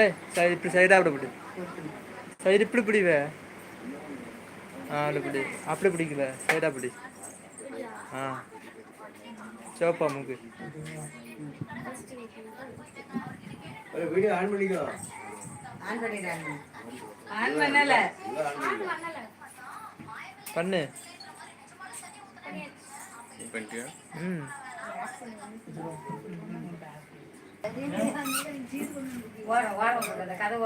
ஏய் சைடு இப்படி சைடாக அப்படி பிடி. சைடு இப்படி பிடிவே. ஆ அப்படி பிடி. அப்படி பிடிக்கல. சைடாக பிடி. ஆ. சோப்பா மூக்கு. வீடியோ ஆன் பண்ணிக்கோ. ஆன் பண்ணிடுறாங்க ஆன் பண்ணல பண்ணு பண்ணிட்டியா ம் அந்த கதை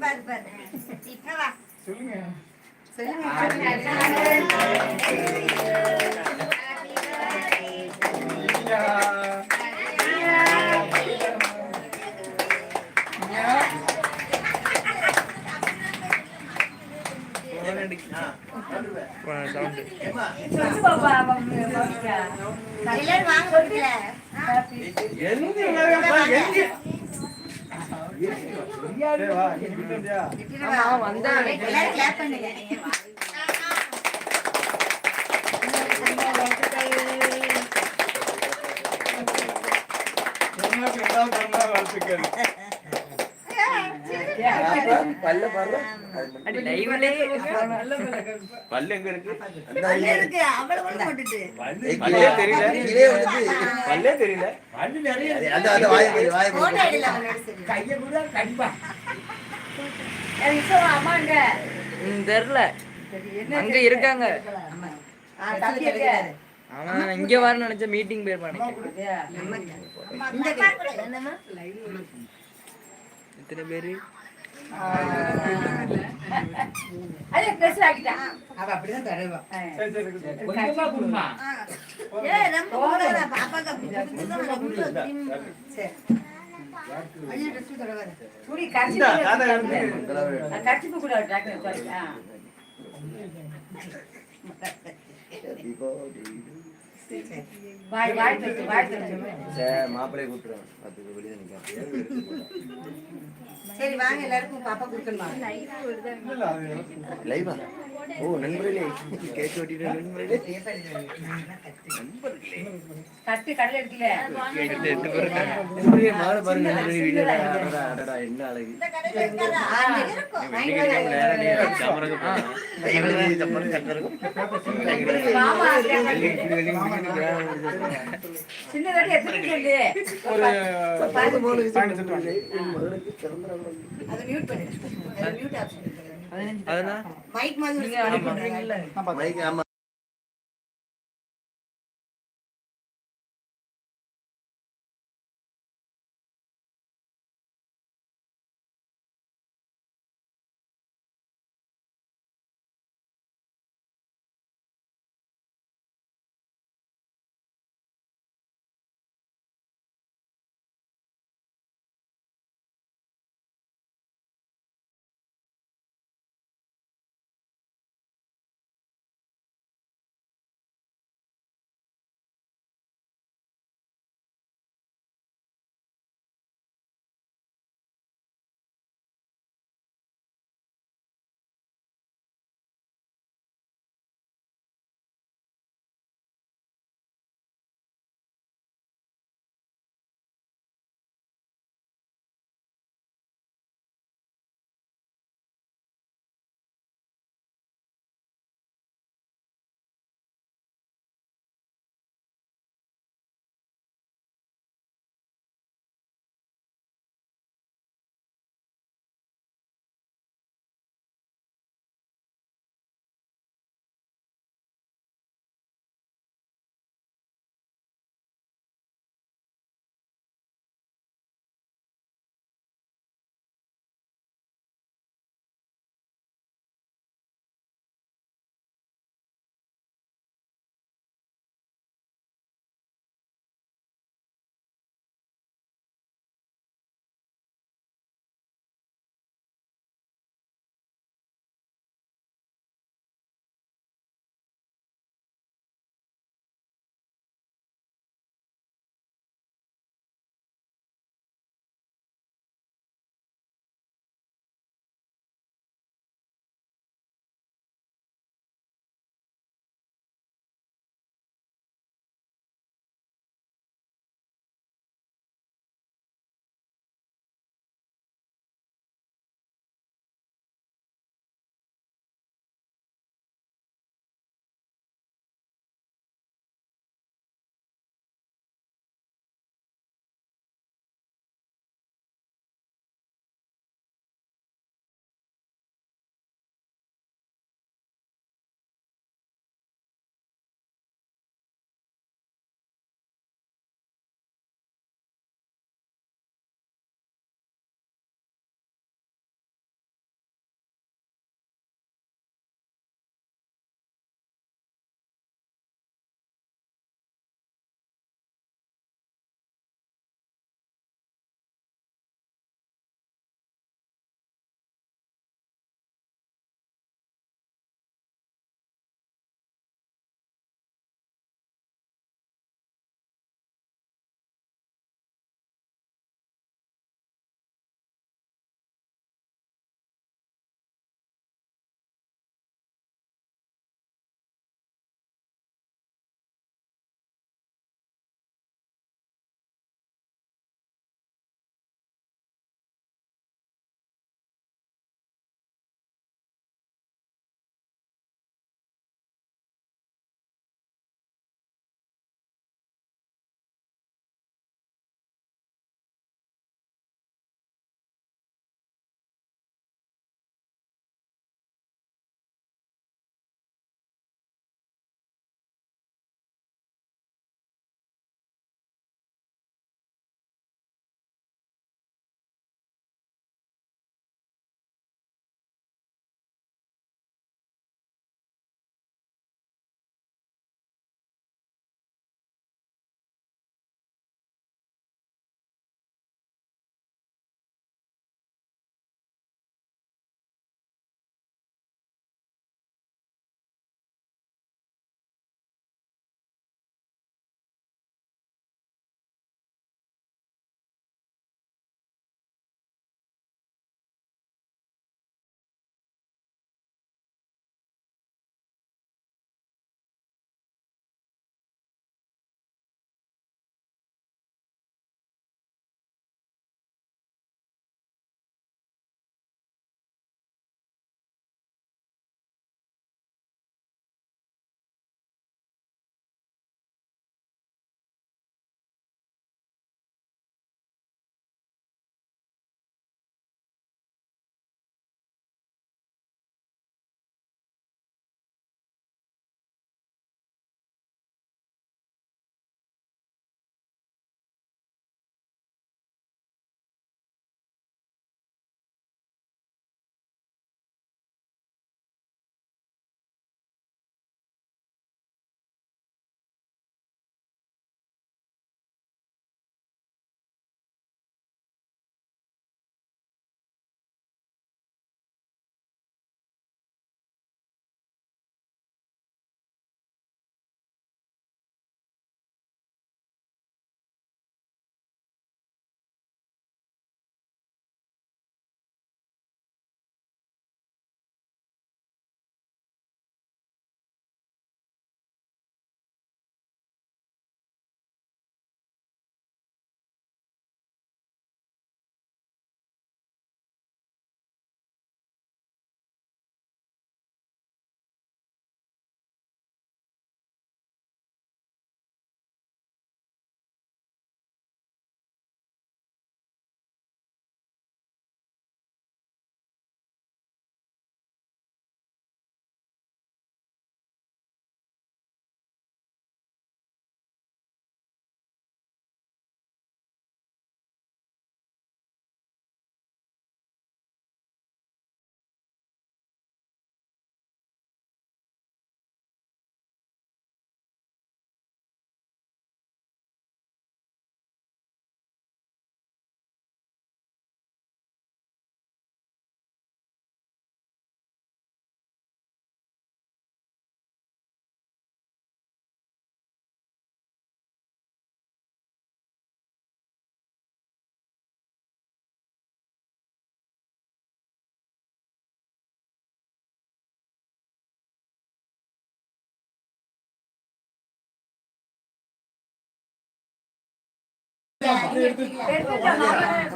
பாரு, பாரு. இப்ப வா. சொல்லுங்க. என்ன வாழ்த்துக்கள் வாங்க சொல்லுங்க. எல்லாரும் clap பண்ணுங்க. பல்ல பாரு பல்லு எங்க இருக்கு. பல்லே தெரியல பல்லே அந்த அந்த வாய வாய அங்க இருக்காங்க ஆமா. ஆ, தம்பி இருக்க. அவன் இங்க வரணும்னு நினைச்ச மீட்டிங் கை. என்னம்மா? இத்தனை பேரு அதே ட்ரெஸ் ஆக்கிட்டான் அவ அப்படிதான் தடவா. கொஞ்சமா ஏய், ரொம்ப போடாத. பாப்பாக்கு. சரி. ஐயோ, dress தடவாத. துணி கட்சி கட்சி கூட டாக்டர் சாரி ஆ மாப்பிள்ளைய கூட்டுறேன் பத்து வெளியே சரி வாங்க எல்லாருக்கும் பாப்பா கொடுக்கணுமா? லைவா ஓ நண்பர்களே. கேக் வெட்டிட்டு நண்பர்களே. கட்டு கடலை இருக்குல்ல எட்டு பேர் மாலை பாருங்க அடடா அடடா என்ன அழகு. இவளுக்கு சம்பளம் எத்தனை நாள் அதை மியூட் பண்ணிடு. அதை மியூட் ஆப்ஷன் அதெல்லாம் மைக் மாதிரி நீங்க அனுப்பிடுறீங்கல்ல மைக் ஆமா.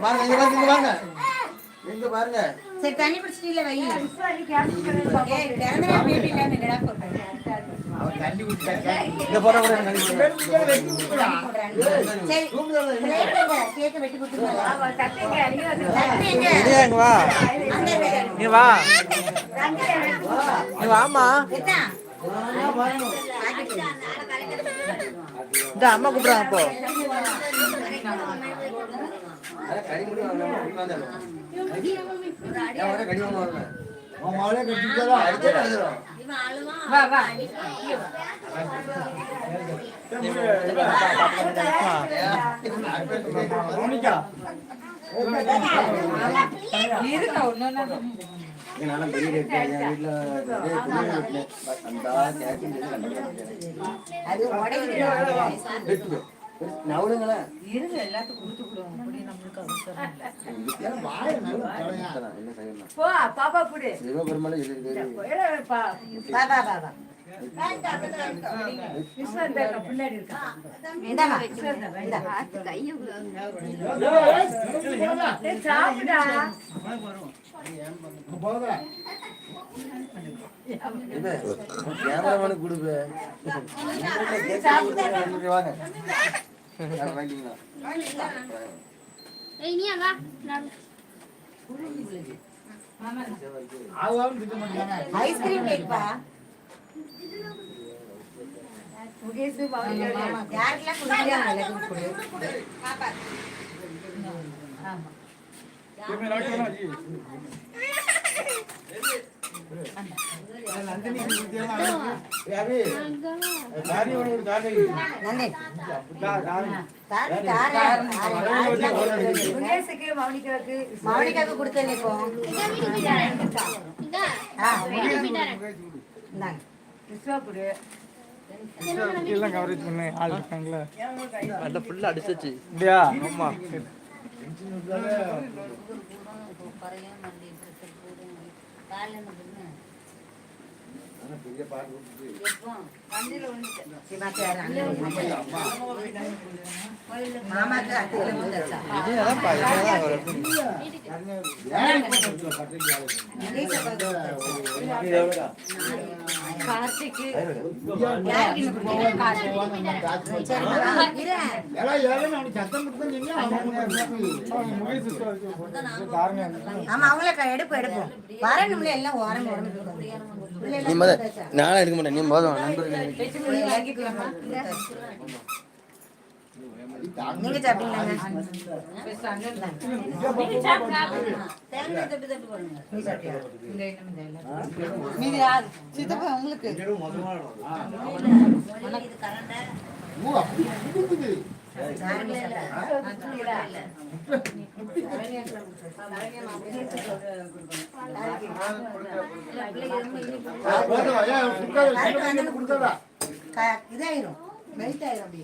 பாருங்க இங்க பாருங்க இங்க இங்க சரி தண்ணி வை. ஏய், பேபி இல்லாம என்னடா. சரி, வெட்டி இங்க வா. வை. வாமா? இந்த அம்மா கூப்பிடுறாங்க இப்போ மோனிகா. இருக்கா ஒண்ணு அது உடையுது. இருங்க எல்லாத்துக்கும் கொடுத்து கொடுவோம் அப்படி நம்மளுக்கு அவசரம் இல்லை. போ பாப்பா புடி. பா வா, வா, வா, வா. விஸ்வந்த பின்னாடி இருக்கா? இந்தாம்மா. இந்தா. ஏய், சாப்பிடா கேமராமேனுக்கு கொடுப்ப. வாங்க. ఐస్క్రీమ్ ఎక్కువ ಮುಗಿಸು ಯಾರೆಲ್ಲ ಕುಡಿಯಲ್ಲ மௌனிகாவுக்கு கொடுத்தேன் இப்போ எல்லாம் கவரேஜ் ஆள் இருக்காங்களா ஃபுல்லா அடிச்சிச்சு இல்லையா ஆமா சிவாக்கு யாரு? மாமாக்கு அத்தையில மூத்தாச்சா? இனியாதான் கார்த்திக்கு. ஆமா அவங்கள க- எடுப்போம் வரணும்ல எல்லாம் ஓரம் நீ முத நானும் எடுக்க மாட்டேன். நீ போதும் நண்பர்கள் நீங்க யார் சித்தப்பா உங்களுக்கு? இதாயிரும். வெயிட் ஆயிரும் அப்படி.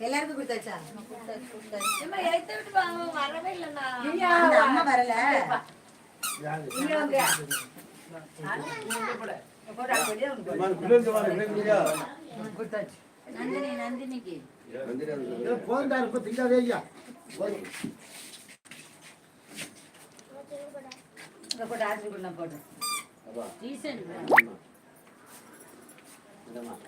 எல்லாருக்கும் கொடுத்தாச்சா? அம்மா வரல. நந்தினி நந்தினிக்கு. இங்க போட்டு அப்படி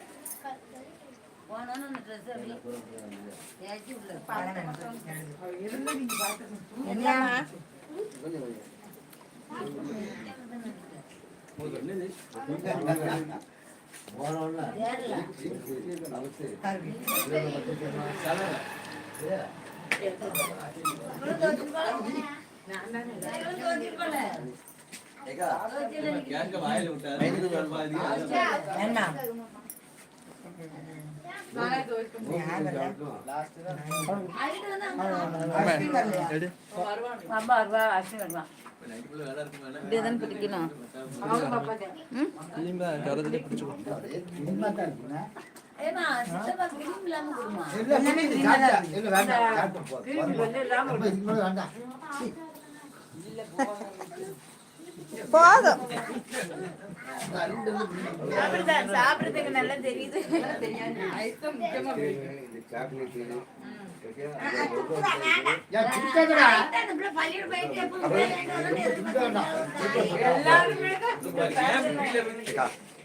ஏற்றி உள்ள போதும். சாப்பிடுறதுக்கு நல்லா தெரியுது.